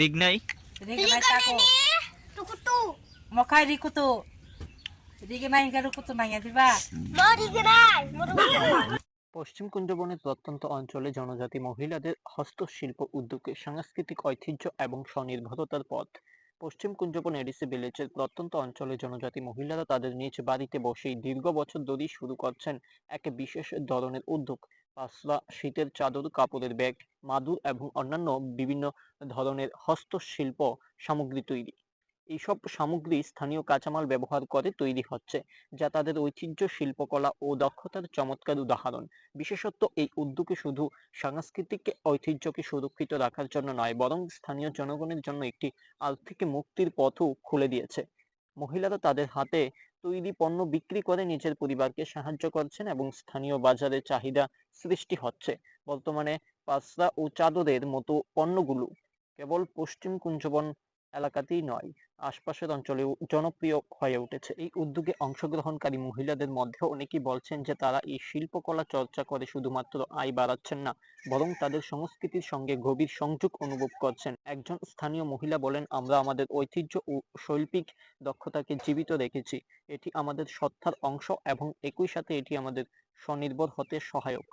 Rignay. রিগে নাই? তাকো। মখাই রিকুতু রিগে নাই হিঙ্গা রুকুতু মাইয়া দিবা? পশ্চিম কুঞ্জবনের প্রত্যন্ত অঞ্চলে জনজাতি মহিলাদের হস্তশিল্প উদ্যোগে সাংস্কৃতিক ঐতিহ্য এবং স্বনির্ভরতার পথ। পশ্চিম কুঞ্জবন এডিসি ভিলেজের প্রত্যন্ত অঞ্চলে জনজাতি মহিলারা তাদের নিজ বাড়িতে বসেই দীর্ঘ বছর ধরেই শুরু করছেন এক বিশেষ ধরনের উদ্যোগ। পাশরা শীতের চাদর, কাপড়ের ব্যাগ, মাদুর এবং অন্যান্য বিভিন্ন ধরনের হস্তশিল্প সামগ্রী তৈরি। এইসব সামগ্রী স্থানীয় কাঁচামাল ব্যবহার করে তৈরি হচ্ছে, যা তাদের ঐতিহ্য, শিল্পকলা ও দক্ষতার চমৎকার উদাহরণ। বিশেষত এই উদ্যোগে শুধু সাংস্কৃতিক ঐতিহ্যকে সুরক্ষিত রাখার জন্য নয়, বরং স্থানীয় জনগণের জন্য একটি আর্থিক মুক্তির পথও খুলে দিয়েছে। মহিলারা তাদের হাতে তৈরি পণ্য বিক্রি করে নিজের পরিবারকে সাহায্য করছেন এবং স্থানীয় বাজারে চাহিদা সৃষ্টি হচ্ছে। বর্তমানে পাসরা ও চাদরের মতো পণ্যগুলো কেবল পশ্চিম কুঞ্জবন এলাকাতেই নয়, আশপাশের অঞ্চলেও জনপ্রিয় হয়ে উঠেছে। এই উদ্যোগে অংশগ্রহণকারী মহিলাদের মধ্যে অনেকেই বলছেন যে তারা এই শিল্পকলা চর্চা করে শুধুমাত্র আয় বাড়াচ্ছেন না, বরং তাদের সংস্কৃতির সঙ্গে গভীর সংযোগ অনুভব করছেন। একজন স্থানীয় মহিলা বলেন, আমরা আমাদের ঐতিহ্য ও শৈল্পিক দক্ষতাকে জীবিত রেখেছি। এটি আমাদের সত্তার অংশ এবং একই সাথে এটি আমাদের স্বনির্ভর হতে সহায়ক।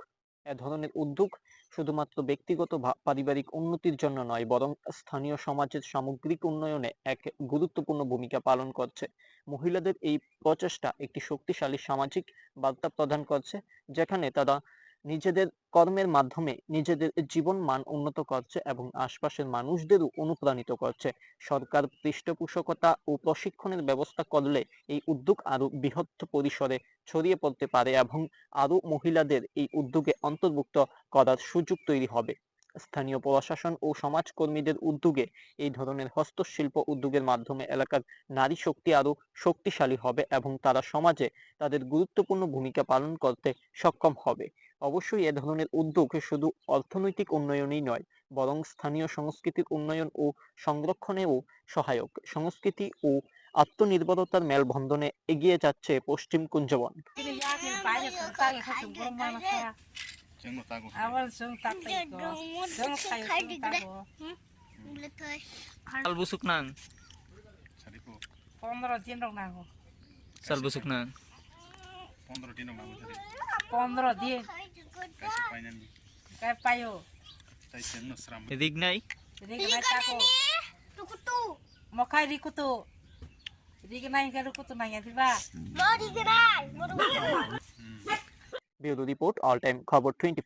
এ ধরনের উদ্যোগ শুধুমাত্র ব্যক্তিগত পারিবারিক উন্নতির জন্য নয়, বরং স্থানীয় সমাজের সামগ্রিক উন্নয়নে এক গুরুত্বপূর্ণ ভূমিকা পালন করছে। মহিলাদের এই প্রচেষ্টা একটি শক্তিশালী সামাজিক বার্তা প্রদান করছে, যেখানে তারা নিজেদের কর্মের মাধ্যমে নিজেদের জীবন মান উন্নত করছে এবং আশপাশের মানুষদেরও অনুপ্রাণিত করছে। সরকার পৃষ্ঠপোষকতা ও প্রশিক্ষণের ব্যবস্থা করলে এই উদ্যোগ আরও বৃহৎ পরিসরে ছড়িয়ে পড়তে পারে এবং আরও মহিলাদের এই উদ্যোগে অন্তর্ভুক্ত করার সুযোগ তৈরি হবে। স্থানীয় প্রশাসন ও সমাজকর্মীদের উদ্যোগে এই ধরনের হস্তশিল্প উদ্যোগের মাধ্যমে এলাকার নারী শক্তি আরও শক্তিশালী হবে এবং তারা সমাজে তাদের গুরুত্বপূর্ণ ভূমিকা পালন করতে সক্ষম হবে। অবশ্যই এ ধরনের উদ্যোগ শুধু অর্থনৈতিক উন্নয়নই নয় বরং স্থানীয় সংস্কৃতির উন্নয়ন ও সংরক্ষণেও সহায়ক। সংস্কৃতি ও আত্মনির্ভরতার মেলবন্ধনে এগিয়ে যাচ্ছে পশ্চিম কুঞ্জবন। পনেরো দিন. পনেরো দিন। মামু पायो দিন কাছে পাই না কাই পাইও তাই সে নসরাম Rignay. রিগে নাই রিকুতু রিগে নাই হিঙ্গা রুকুতু মাইয়া দিবা রিপোর্ট অল টাইম খবর টোয়েন্টি